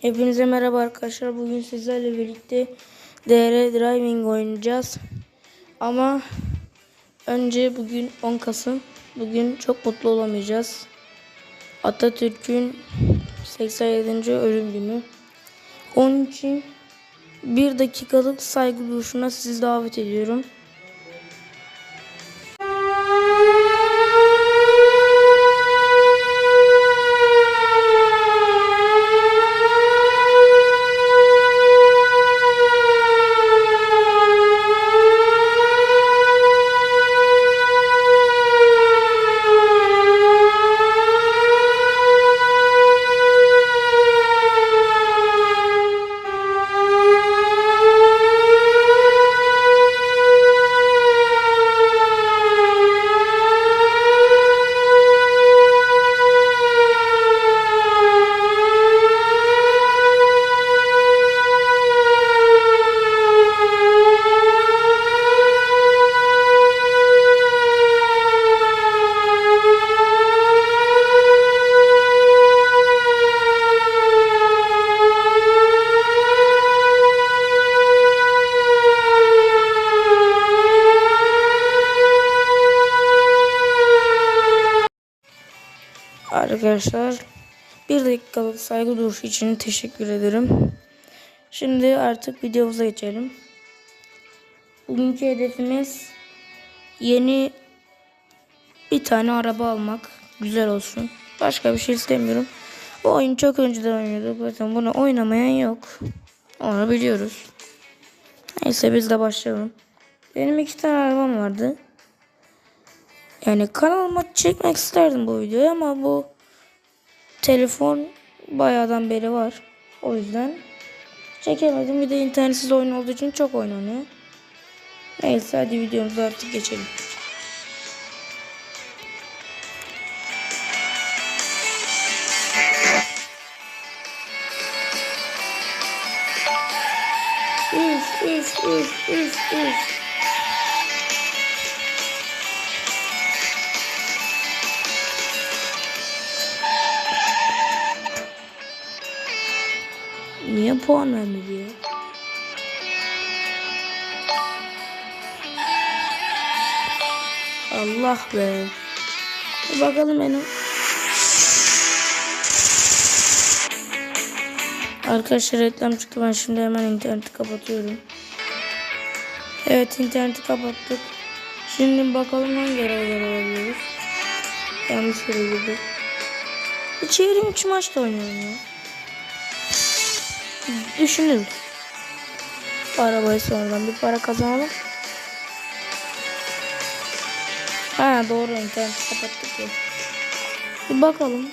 Hepinize merhaba arkadaşlar. Bugün sizlerle birlikte DR Driving oynayacağız. Ama önce bugün 10 Kasım. Bugün çok mutlu olamayacağız. Atatürk'ün 87. ölüm günü. Onun için bir dakikalık saygı duruşuna sizi davet ediyorum. Arkadaşlar bir dakikalık saygı duruşu için teşekkür ederim. Şimdi artık videomuza geçelim. Bugünkü hedefimiz yeni bir tane araba almak. Güzel olsun. Başka bir şey istemiyorum. Bu oyunu çok önceden oynuyorduk. Zaten bunu oynamayan yok. Onu biliyoruz. Neyse biz de başlayalım. Benim iki tane arabam vardı. Yani kanalıma çekmek isterdim bu videoyu ama bu telefon bayağıdan beri var. O yüzden çekemedim. Bir de internetsiz oyun olduğu için çok oynanıyor. Neyse hadi videomuza artık geçelim. Üf üf üf üf üf. Niye puan vermedi ya? Allah be. Bakalım benim. Arkadaşlar reklam çıktı. Ben şimdi hemen interneti kapatıyorum. Evet interneti kapattık. Şimdi bakalım hangi arabalar alabiliyoruz. Yanlış yere. Bir çevrim içi maçta oynuyorum ya. Düşünürüm. Bu arabayı sonradan bir para kazanalım. Ha doğru interneti kapattık ya. Bir bakalım.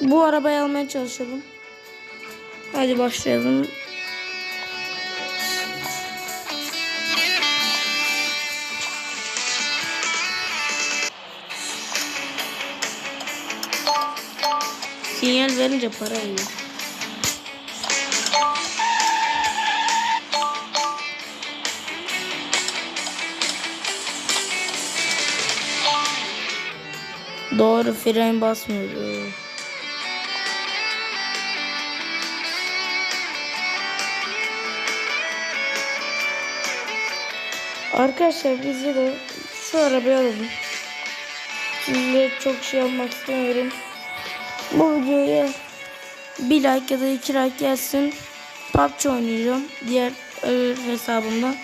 Bu arabayı almaya çalışalım. Hadi başlayalım. Sinyal verince para yiyor. Doğru fren basmıyordu. Arkadaşlar bize de şu arabayı alalım. Size çok şey almak istemiyorum. Bu videoya bir like ya da iki like gelsin. PUBG oynayacağım. Diğer öbür hesabımdan.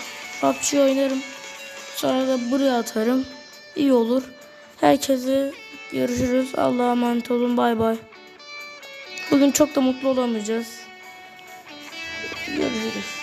PUBG oynarım. Sonra da buraya atarım. İyi olur. Herkese görüşürüz. Allah'a emanet olun. Bay bay. Bugün çok da mutlu olamayacağız. Görüşürüz.